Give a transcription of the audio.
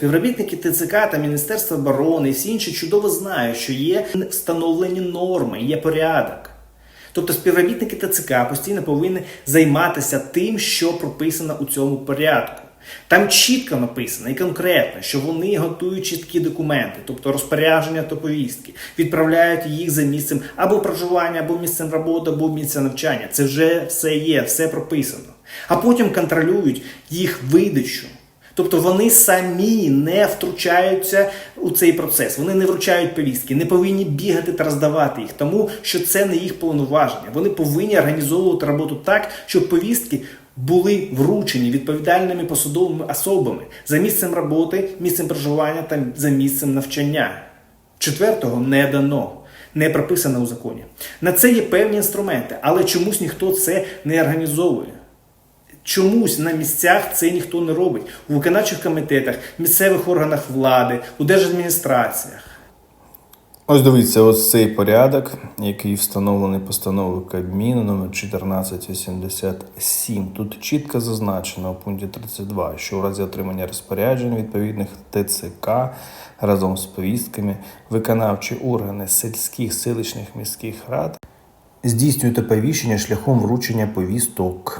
співробітники ТЦК та Міністерства оборони і всі інші чудово знають, що є встановлені норми, є порядок. Тобто співробітники ТЦК постійно повинні займатися тим, що прописано у цьому порядку. Там чітко написано і конкретно, що вони готують чіткі документи, тобто розпорядження та повістки, відправляють їх за місцем або проживання, або місцем роботи, або місцем навчання. Це вже все є, все прописано. А потім контролюють їх видачу. Тобто вони самі не втручаються у цей процес, вони не вручають повістки, не повинні бігати та роздавати їх, тому що це не їх повноваження. Вони повинні організовувати роботу так, щоб повістки були вручені відповідальними посадовими особами за місцем роботи, місцем проживання та за місцем навчання. Четвертого не дано. Не прописано у законі. На це є певні інструменти, але чомусь ніхто це не організовує. Чомусь на місцях це ніхто не робить у виконавчих комітетах, місцевих органах влади, у держадміністраціях. Ось дивіться, ось цей порядок, який встановлений постановою Кабміну номер 1487. Тут чітко зазначено у пункті 32, що у разі отримання розпоряджень відповідних ТЦК разом з повістками виконавчі органи сільських селищних міських рад здійснюють оповіщення шляхом вручення повісток.